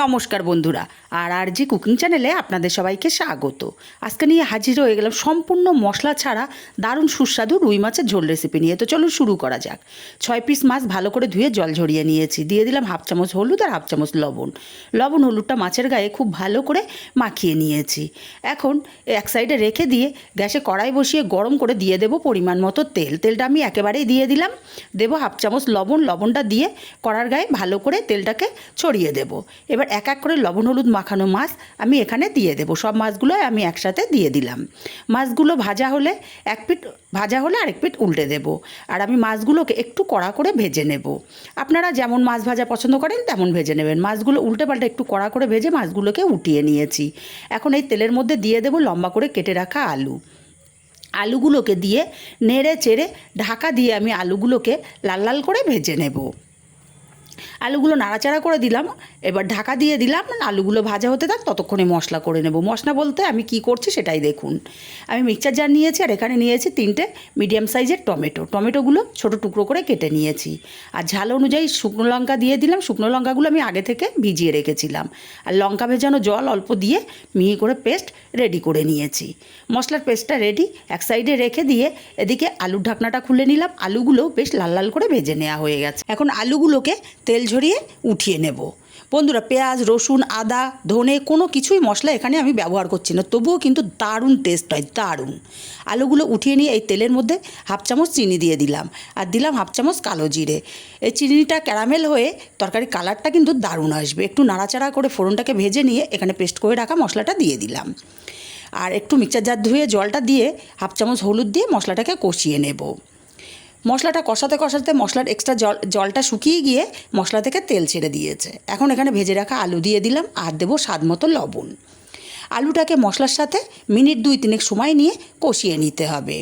নমস্কার বন্ধুরা, আর আর জি কুকিং চ্যানেলে আপনাদের সবাইকে স্বাগত। আজকে নিয়ে হাজির হয়ে গেলাম সম্পূর্ণ মশলা ছাড়া দারুণ সুস্বাদু রুই মাছের ঝোল রেসিপি নিয়ে। তো চলুন শুরু করা যাক। ছয় পিস মাছ ভালো করে ধুয়ে জল ঝরিয়ে নিয়েছি। দিয়ে দিলাম হাফ চামচ হলুদ আর হাফ চামচ লবণ। লবণ হলুদটা মাছের গায়ে খুব ভালো করে মাখিয়ে নিয়েছি। এখন এক সাইডে রেখে দিয়ে গ্যাসে কড়াই বসিয়ে গরম করে দিয়ে দেবো পরিমাণ মতো তেল। তেলটা আমি একেবারেই দিয়ে দিলাম। দেবো হাফ চামচ লবণ। লবণটা দিয়ে কড়ার গায়ে ভালো করে তেলটাকে ছড়িয়ে দেবো। এবার এক এক করে লবণ, হলুদ, মাখানো মাছ আমি এখানে দিয়ে দেবো। সব মাছগুলো আমি একসাথে দিয়ে দিলাম। মাছগুলো ভাজা হলে এক পিঠ ভাজা হলে আরেক পিঠ উল্টে দেব। আর আমি মাছগুলোকে একটু কড়া করে ভেজে নেব। আপনারা যেমন মাছ ভাজা পছন্দ করেন, তেমন ভেজে নেবেন। মাছগুলো উল্টে পাল্টে একটু কড়া করে ভেজে মাছগুলোকে উঠিয়ে নিয়েছি। এখন এই তেলের মধ্যে দিয়ে দেবো লম্বা করে কেটে রাখা আলু। আলুগুলোকে দিয়ে নেড়ে চেড়ে ঢাকা দিয়ে আমি আলুগুলোকে লাল লাল করে ভেজে নেব। আলুগুলো নাড়াচাড়া করে দিলাম। এবার ঢাকা দিয়ে দিলাম, আলুগুলো ভাজা হতে থাক, ততক্ষণে মশলা করে নেব। মশলা বলতে আমি কি করছি সেটাই দেখুন। আমি মিক্সচার জার নিয়েছি আর এখানে নিয়েছি তিনটে মিডিয়াম সাইজের টমেটো। টমেটোগুলো ছোট টুকরো করে কেটে নিয়েছি। আর ঝাল অনুযায়ী শুকনো লঙ্কা দিয়ে দিলাম। শুকনো লঙ্কাগুলো আমি আগে থেকে ভিজিয়ে রেখেছিলাম। আর লঙ্কা ভেজানো জল অল্প দিয়ে মিহি করে পেস্ট রেডি করে নিয়েছি। মশলার পেস্টটা রেডি এক সাইডে রেখে দিয়ে এদিকে আলুর ঢাকনাটা খুলে নিলাম। আলুগুলো বেশ লাল লাল করে ভেজে নেওয়া হয়ে গেছে। এখন আলুগুলোকে তেল ঝরিয়ে উঠিয়ে নেব। বন্ধুরা, পেঁয়াজ, রসুন, আদা, ধনে কোনো কিছুই মশলা এখানে আমি ব্যবহার করছি না। তবুও কিন্তু দারুণ টেস্ট হয় দারুণ। আলুগুলো উঠিয়ে নিয়ে এই তেলের মধ্যে হাফ চামচ চিনি দিয়ে দিলাম। আর দিলাম হাফ চামচ কালো জিরে। এই চিনিটা ক্যারামেল হয়ে তরকারি কালারটা কিন্তু দারুণ আসবে। একটু নাড়াচাড়া করে ফোড়নটাকে ভেজে নিয়ে এখানে পেস্ট করে রাখা মশলাটা দিয়ে দিলাম। আর একটু মিক্সার জার ধুয়ে জলটা দিয়ে হাফ চামচ হলুদ দিয়ে মশলাটাকে কষিয়ে নেব। মশলাটা কষাতে কষাতে মশলার এক্সট্রা জল, জলটা শুকিয়ে গিয়ে মশলা থেকে তেল ছেড়ে দিয়েছে। এখন এখানে ভেজে রাখা আলু দিয়ে দিলাম, আর দেবো স্বাদ মতো লবণ। আলুটাকে মশলার সাথে মিনিট দুই তিনেক সময় নিয়ে কষিয়ে নিতে হবে।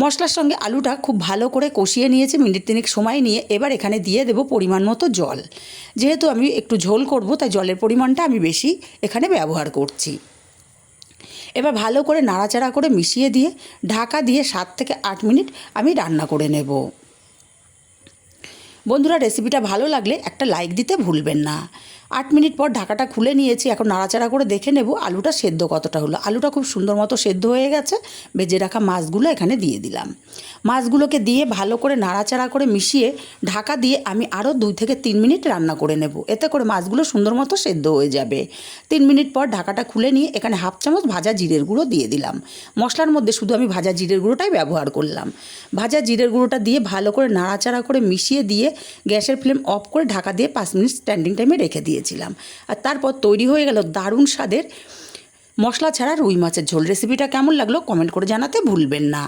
মশলার সঙ্গে আলুটা খুব ভালো করে কষিয়ে নিয়েছে, মিনিট তিনেক সময় নিয়ে। এবার এখানে দিয়ে দেবো পরিমাণ মতো জল। যেহেতু আমি একটু ঝোল করব, তাই জলের পরিমাণটা আমি বেশি এখানে ব্যবহার করছি। এবার ভালো করে নাড়াচাড়া করে মিশিয়ে দিয়ে, ঢাকা দিয়ে সাত থেকে আট মিনিট আমি রান্না করে নেব। বন্ধুরা রেসিপিটা ভালো লাগলে একটা লাইক দিতে ভুলবেন না। আট মিনিট পর ঢাকাটা খুলে নিয়েছি, এখন নাড়াচাড়া করে দেখে নেব আলুটা সেদ্ধ কতটা হলো। আলুটা খুব সুন্দর মতো সেদ্ধ হয়ে গেছে, ভেজে রাখা মাছগুলো এখানে দিয়ে দিলাম। মাছগুলোকে দিয়ে ভালো করে নাড়াচাড়া করে মিশিয়ে ঢাকা দিয়ে আমি আরও দুই থেকে তিন মিনিট রান্না করে নেব। এতে করে মাছগুলো সুন্দর মতো সেদ্ধ হয়ে যাবে। তিন মিনিট পর ঢাকাটা খুলে নিয়ে এখানে হাফ চামচ ভাজা জিরের গুঁড়ো দিয়ে দিলাম। মশলার মধ্যে শুধু আমি ভাজা জিরের গুঁড়োটাই ব্যবহার করলাম। ভাজা জিরের গুঁড়োটা দিয়ে ভালো করে নাড়াচাড়া করে মিশিয়ে দিয়ে গ্যাসের ফ্লেম অফ করে ঢাকা দিয়ে পাঁচ মিনিট স্ট্যান্ডিং টাইমে রেখে দিয়েছিলাম। আর তারপর তৈরি হয়ে গেল দারুণ স্বাদের মশলা ছাড়া রুই মাছের ঝোল। রেসিপিটা কেমন লাগল কমেন্ট করে জানাতে ভুলবেন না।